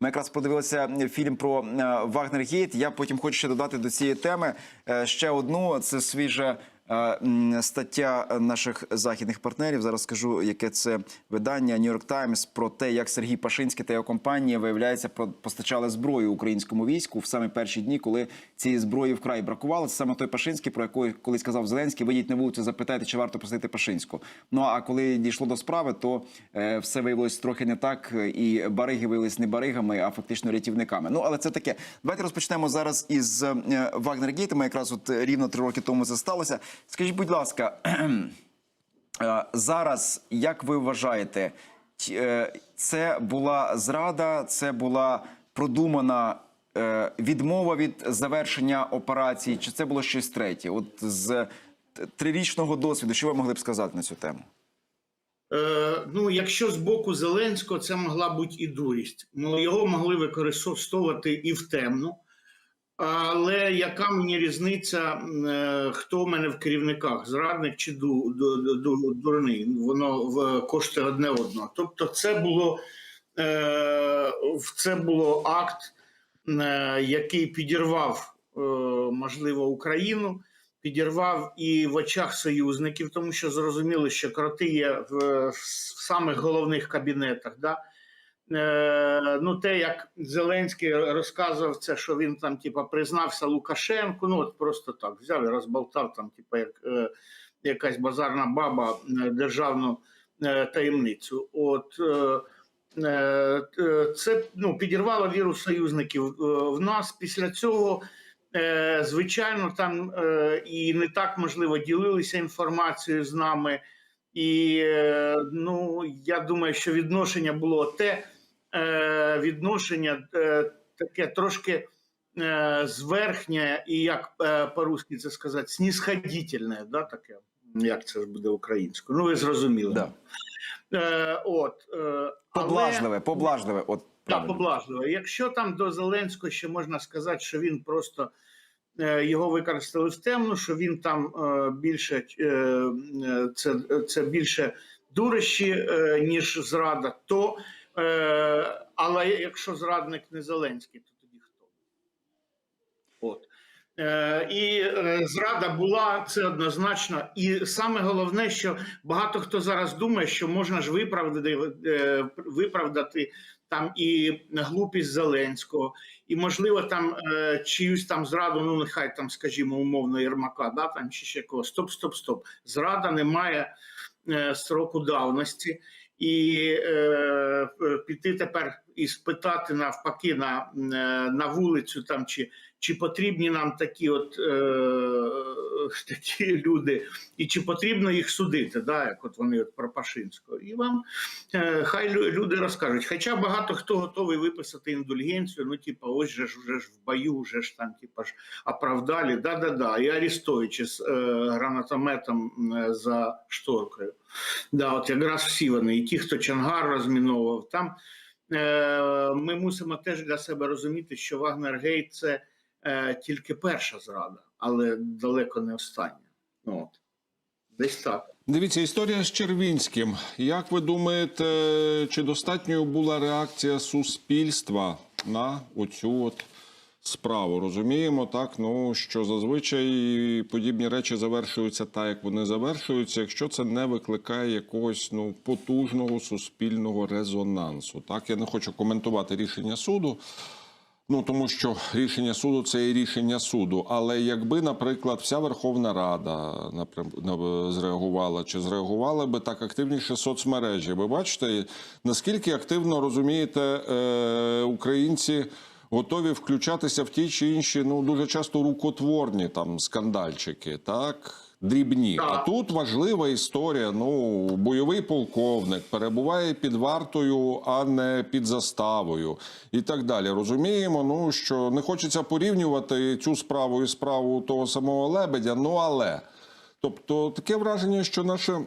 Ми якраз подивилися фільм про е, Вагнер Гейт. Я потім хочу ще додати до цієї теми е, ще одну. Це свіжа стаття наших західних партнерів. Зараз скажу, яке це видання New York Times про те, як Сергій Пашинський та його компанія виявляється постачали зброю українському війську в самі перші дні, коли цієї зброї вкрай бракувало. Це саме той Пашинський, про який колись казав Зеленський. Вийдіть на вулицю, запитайте, чи варто посадити Пашинську. Ну а коли дійшло до справи, то е, все виявилось трохи не так, і бариги виявились не баригами, а фактично рятівниками. Ну але це таке. Давайте розпочнемо зараз із е, Вагнергейтами. Якраз от е, рівно три роки тому це сталося. Скажіть, будь ласка, е, зараз як ви вважаєте, е, це була зрада, це була продумана. е, Відмова від завершення операції, чи це було щось третє? От з трирічного досвіду, що ви могли б сказати на цю тему? Е, ну, якщо з боку Зеленського це могла бути і дурість, ну його могли використовувати і в темну. Але яка мені різниця, е, хто в мене в керівниках, зрадник чи ду, ду, ду, ду- дурний? Воно коштує одне одного. Тобто, це було, е, це було акт, е, який підірвав, можливо, Україну, підірвав і в очах союзників, тому що зрозуміли, що кроти є в самих головних кабінетах. Да? Е, ну, те, як Зеленський розказував це, що він там, типа, признався Лукашенку, ну от просто так взяв і розболтав там, типа, як е, якась базарна баба е, державну е, таємницю. От е, е, це ну, підірвало віру союзників в нас. Після цього, звичайно, там і не так можливо ділилися інформацією з нами. І ну, я думаю, що відношення було те е, відношення е, таке трошки е, зверхнє, і як е, по-русски це сказати, снісходительне, да, таке, як це ж буде українською. Ну, ви зрозуміли. Да. Е, от, е, але- Поблажливе, поблажливе. От так, поблажливо. Якщо там до Зеленського ще можна сказати, що він просто його використали в темну, що він там більше це, це більше дурощі, е, ніж зрада, то але якщо зрадник не Зеленський, то тоді хто? От. Е, і е, зрада була це однозначно. І саме головне, що багато хто зараз думає, що можна ж виправдати, е, виправдати там і глупість Зеленського, і можливо там е, чиюсь там зраду, ну нехай там, скажімо, умовно Єрмака, да там чи ще когось. Стоп, стоп, стоп. Зрада не має е, сроку давності. І е, піти тепер і спитати навпаки на, е, на вулицю там чи, чи потрібні нам такі от е, такі люди, і чи потрібно їх судити, да, як от вони от про Пашинського. І вам е, хай люди розкажуть. Хоча багато хто готовий виписати індульгенцію, ну типа, ось же ж вже ж в бою, вже ж там, типа ж оправдали, да-да-да, і Арістовичі з е, гранатометом е, за шторкою. Да, от якраз всі вони, і ті, хто Чангар розміновував, там е, ми мусимо теж для себе розуміти, що Вагнергейт це е, тільки перша зрада, але далеко не остання. Ну, От. Десь так. Дивіться, історія з Червінським. Як ви думаєте, чи достатньою була реакція суспільства на оцю от справу? Розуміємо, так ну що зазвичай подібні речі завершуються так, як вони завершуються, якщо це не викликає якогось ну потужного суспільного резонансу. Так, я не хочу коментувати рішення суду. Ну тому що рішення суду це і рішення суду. Але якби, наприклад, вся Верховна Рада зреагувала чи зреагували би так активніше соцмережі, ви бачите, наскільки активно розумієте, е, українці готові включатися в ті чи інші, ну дуже часто рукотворні там скандальчики, так. Дрібні, а тут важлива історія. Ну, бойовий полковник перебуває під вартою, а не під заставою, і так далі. Розуміємо, ну що не хочеться порівнювати цю справу і справу того самого лебедя. Ну але тобто таке враження, що наше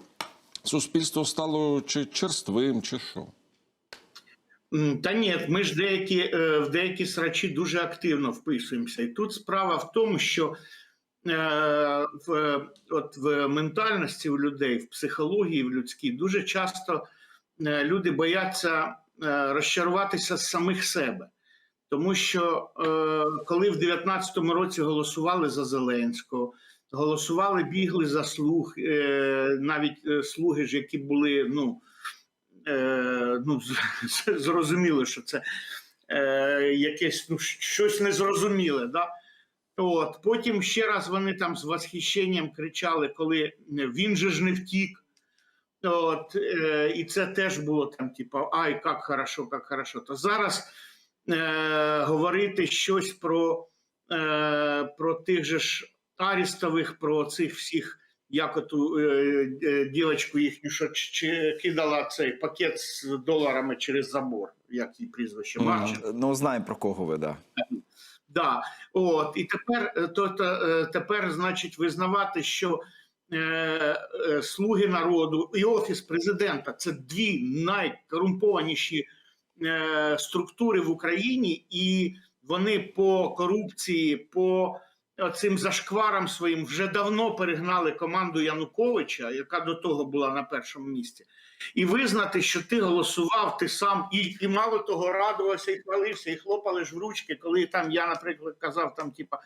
суспільство стало чи черствим, чи що. Та ні, ми ж деякі е, в деякі срачі дуже активно вписуємося. І тут справа в тому, що в, от в ментальності у людей, в психології в людській дуже часто е, люди бояться е, розчаруватися з самих себе. Тому що е, коли в 19-му році голосували за Зеленського, голосували, бігли за слуг, е, навіть е, слуги ж, які були, ну, е, ну зрозуміло, що це е, якесь ну, щось незрозуміле. Да? От, потім ще раз вони там з восхищенням кричали, коли він же ж не втік. От, е, і це теж було там, типу, ай, як хорошо, як хорошо. То зараз е, говорити щось про, е, про тих же ж Арістових, про цих всіх, як оту е, е, дівочку їхню, що кидала цей пакет з доларами через забор, як її прізвище, Марченко. Ну, знаємо про кого ви, да. Да, от і тепер е, то, то, е, тепер, значить, визнавати, що е, е, слуги народу і офіс президента це дві найкорумпованіші е, структури в Україні, і вони по корупції, по цим зашкварам своїм вже давно перегнали команду Януковича, яка до того була на першому місці. І визнати, що ти голосував, ти сам і, і мало того радувався, і хвалився, і хлопали ж в ручки, коли там я, наприклад, казав там, типа.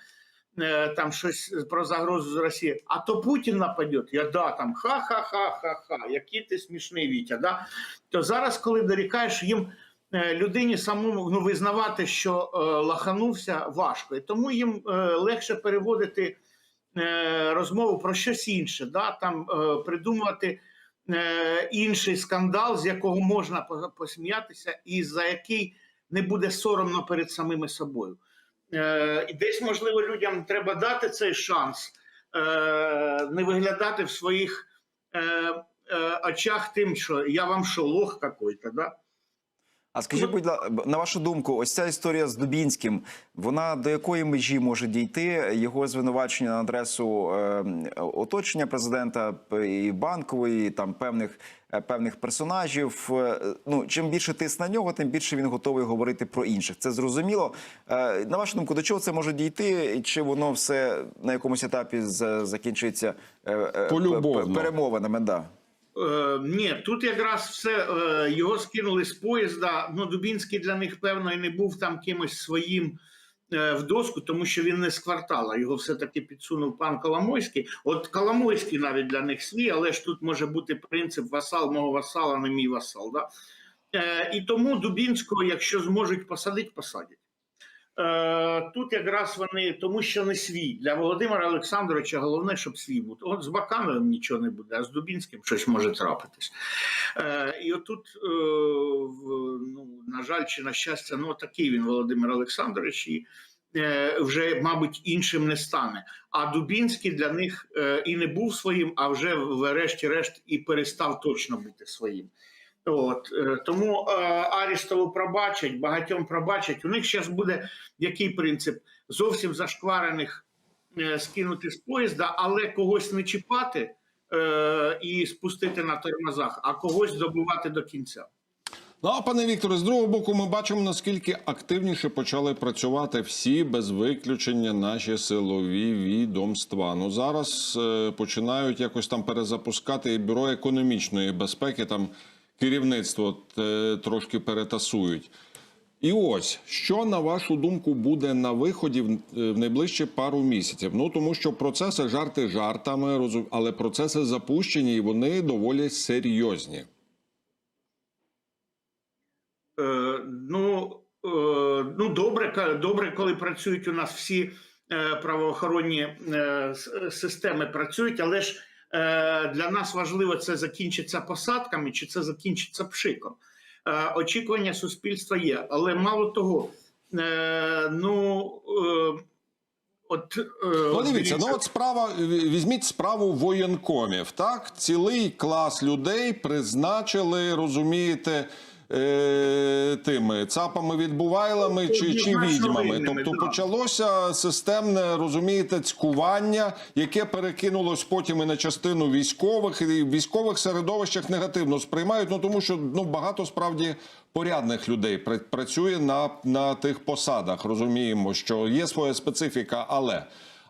е, Там щось про загрозу з Росії, а то Путін нападе. Я да там ха-ха-ха-ха-ха, який ти смішний Вітя. Да? То зараз, коли дорікаєш їм людині самому ну, визнавати, що е, лаханувся, важко. І тому їм е, легше переводити е, розмову про щось інше, да? там е, придумувати е, інший скандал, з якого можна посміятися, і за який не буде соромно перед самими собою. Е, десь, можливо, людям треба дати цей шанс, е, не виглядати в своїх е, е, очах тим, що я вам що, лох какой-то, да? А скажіть, будь ласка, на вашу думку, ось ця історія з Дубінським, вона до якої межі може дійти? Його звинувачення на адресу е, оточення президента і банкової, і там певних е, певних персонажів. Е, ну чим більше тиск на нього, тим більше він готовий говорити про інших. Це зрозуміло. Е, на вашу думку, до чого це може дійти? І чи воно все на якомусь етапі з- закінчується е, е, перемовинами? Да. Е, ні, тут якраз все е, його скинули з поїзда. Ну, Дубінський для них, певно, і не був там кимось своїм е, в доску, тому що він не з квартала. Його все-таки підсунув пан Коломойський. От Коломойський навіть для них свій, але ж тут може бути принцип васал мого васала, не мій васал. Да? Е, і тому Дубінського, якщо зможуть посадити, посадять. Е, тут якраз вони, тому що не свій. Для Володимира Олександровича головне, щоб свій був. От з Бакановим нічого не буде, а з Дубінським щось може трапитись. Е, і отут, е, ну, на жаль, чи на щастя, ну такий він Володимир Олександрович, і е, вже, мабуть, іншим не стане. А Дубінський для них е, і не був своїм, а вже врешті-решт і перестав точно бути своїм. От е, тому е, Арістову пробачать, багатьом пробачать. У них зараз буде який принцип зовсім зашкварених е, скинути з поїзда, але когось не чіпати і спустити на тормозах, а когось добувати до кінця. Ну, а пане Вікторе, з другого боку, ми бачимо, наскільки активніше почали працювати всі без виключення наші силові відомства. Ну зараз е, починають якось там перезапускати і бюро економічної безпеки. Там керівництво е, трошки перетасують. І ось що на вашу думку буде на виході в, е, найближчі пару місяців. Ну тому що процеси жарти жартами, але процеси запущені і вони доволі серйозні. Е, ну, е, ну добре, добре, коли працюють у нас всі е, правоохоронні е, системи працюють, але ж для нас важливо це закінчиться посадками чи це закінчиться пшиком. Е, очікування суспільства є, але мало того, е, ну е, от подивіться, Ну, дивіться, ну от справа візьміть справу воєнкомів. Так, цілий клас людей призначили, розумієте. Е, Тими цапами відбувайлами чи, чи відьмами. Тобто почалося системне, розумієте, цькування, яке перекинулось потім і на частину військових, і в військових середовищах негативно сприймають. Ну тому що ну багато справді порядних людей працює на, на тих посадах. Розуміємо, що є своя специфіка, але.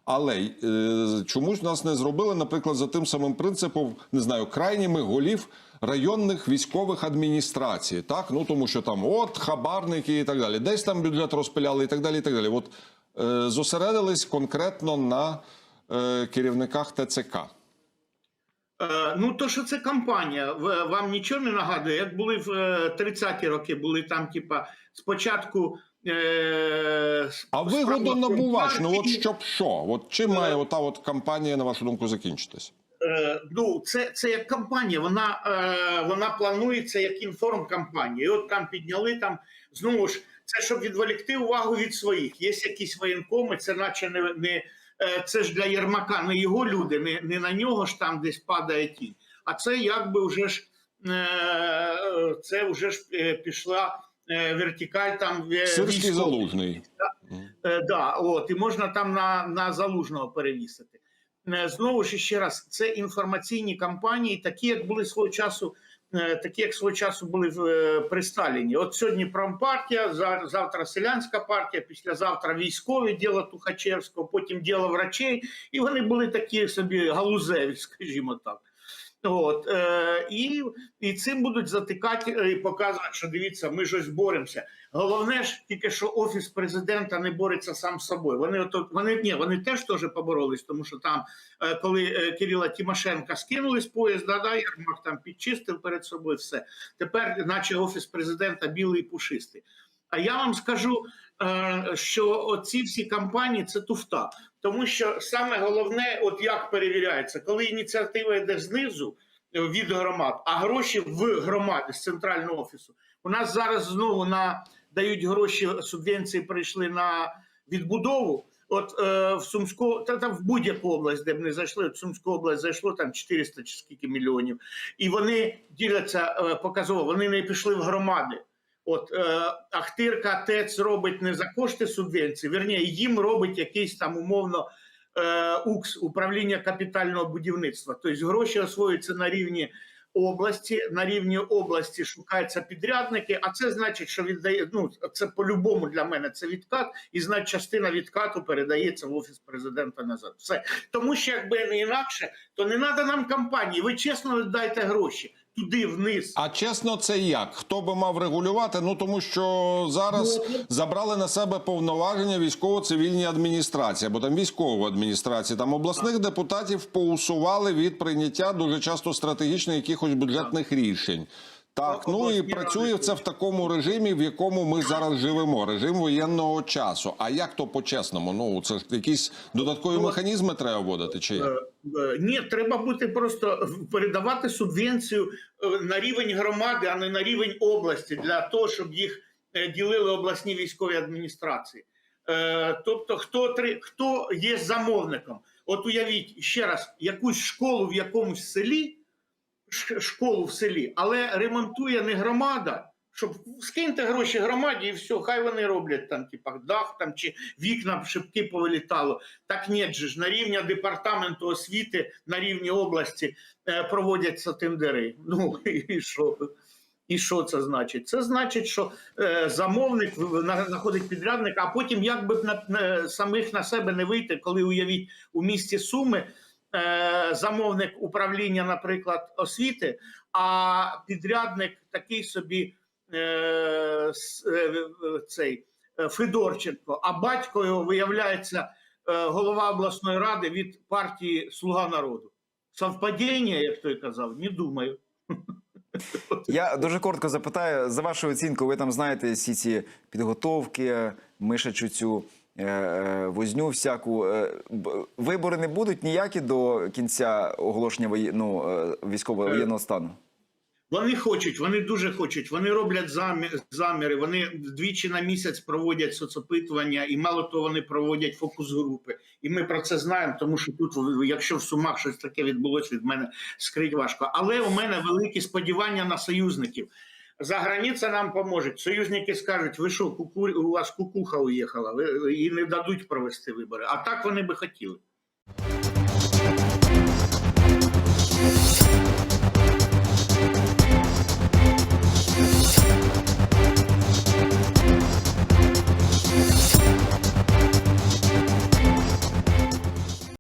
Але е, чомусь нас не зробили, наприклад, за тим самим принципом, не знаю, крайніми голів районних військових адміністрацій. Так, ну тому що там от хабарники і так далі. Десь там бюджет розпиляли і так далі. І так далі. От е, зосередились конкретно на е, керівниках ТЦК. Е, Ну, то, що це кампанія, вам нічого не нагадує, як були в е, 30-ті роки, були там, типа, спочатку. Е, А вигоду набувач, ну от щоб що? От чим має ота от кампанія, на вашу думку, закінчитись? Е, ну, це, це як кампанія, вона, е, вона планується як інформкампанія. І от там підняли там, знову ж, це щоб відволікти увагу від своїх. Є якісь воєнкоми, це наче не, не е, це ж для Єрмака, не його люди, не, не на нього ж там десь падає тінь. А це якби вже ж е, це вже ж е, пішла е, вертикаль там е, Сирський залужний. Е, да, от, і можна там на, на залужного перевісити. Е, Знову ж ще раз, це інформаційні кампанії, такі, як були свого часу, е, такі, як свого часу були в, е, Сталіні. От сьогодні промпартія, за- завтра селянська партія, післязавтра військові діло Тухачевського, потім діло врачей, і вони були такі собі галузеві, скажімо так. От, е, і, і цим будуть затикати е, і показувати, що дивіться, ми щось боремося. Головне ж тільки що офіс президента не бореться сам з собою. Вони ото вони ні, вони теж теж поборолись, тому що там, е, коли е, Кирила Тимошенка скинули з поїзда, да, Єрмак там підчистив перед собою все. Тепер, наче офіс президента білий пушистий. А я вам скажу, що оці всі кампанії це туфта. Тому що саме головне, от як перевіряється, коли ініціатива йде знизу е, від громад, а гроші в громаді з центрального офісу. У нас зараз знову на дають гроші субвенції прийшли на відбудову. От е, в Сумську, та там в будь-яку область, де б не зайшли, от в Сумську область зайшло там 400 чи скільки мільйонів, і вони діляться е, показово. Вони не пішли в громади. От е, Ахтирка ТЕЦ робить не за кошти субвенції, вірніше, їм робить якийсь там умовно е, УКС управління капітального будівництва. Тобто гроші освоюються на рівні області. На рівні області шукаються підрядники. А це значить, що віддає. Ну це по-любому для мене це відкат, і значить, частина відкату передається в офіс президента назад. Все тому, що якби не інакше, то не треба нам кампанії. Ви чесно віддайте гроші туди вниз. А чесно, це як? Хто би мав регулювати? Ну тому що зараз Ну, забрали на себе повноваження військово-цивільні адміністрації, або там військової адміністрації. Там обласних депутатів поусували від прийняття дуже часто стратегічних якихось бюджетних рішень. Так, ну і працює це в такому режимі, в якому ми зараз живемо, режим воєнного часу. А як то по-чесному? Ну це ж якісь додаткові механізми треба вводити, чи? Е, е, Ні, треба бути просто передавати субвенцію е, на рівень громади, а не на рівень області, для того, щоб їх ділили обласні військові адміністрації. Тобто, хто хто є замовником? От уявіть ще раз, якусь школу в якомусь селі, школу в селі, але ремонтує не громада. Щоб скиньте гроші громаді і все, хай вони роблять там, типа дах там чи вікна шибки повилітало. Так ні, ж на рівні департаменту освіти, на рівні області е, проводяться тендери. Ну і що? І що це значить? Це значить, що е, замовник знаходить підрядника, а потім як би на, на самих на себе не вийти, коли уявіть у місті Суми замовник управління, наприклад, освіти, а підрядник такий собі е, е, цей е, Федорченко, а батько його виявляється е, голова обласної ради від партії Слуга народу. Совпадіння, як той казав, не думаю. Я дуже коротко запитаю за вашу оцінку. Ви там знаєте всі ці підготовки, мишачу цю е, е, возню всяку. Е, Вибори не будуть ніякі до кінця оголошення ну, е, військового воєнного стану. Вони хочуть, вони дуже хочуть. Вони роблять замі- заміри. Вони двічі на місяць проводять соцопитування, і мало того, вони проводять фокус-групи. І ми про це знаємо, тому що тут, якщо в сумах щось таке відбулося, від мене скрить важко. Але у мене великі сподівання на союзників. За границя нам поможуть. Союзники скажуть: ви що, куку... у вас кукуха уїхала, ви і не дадуть провести вибори. А так вони би хотіли.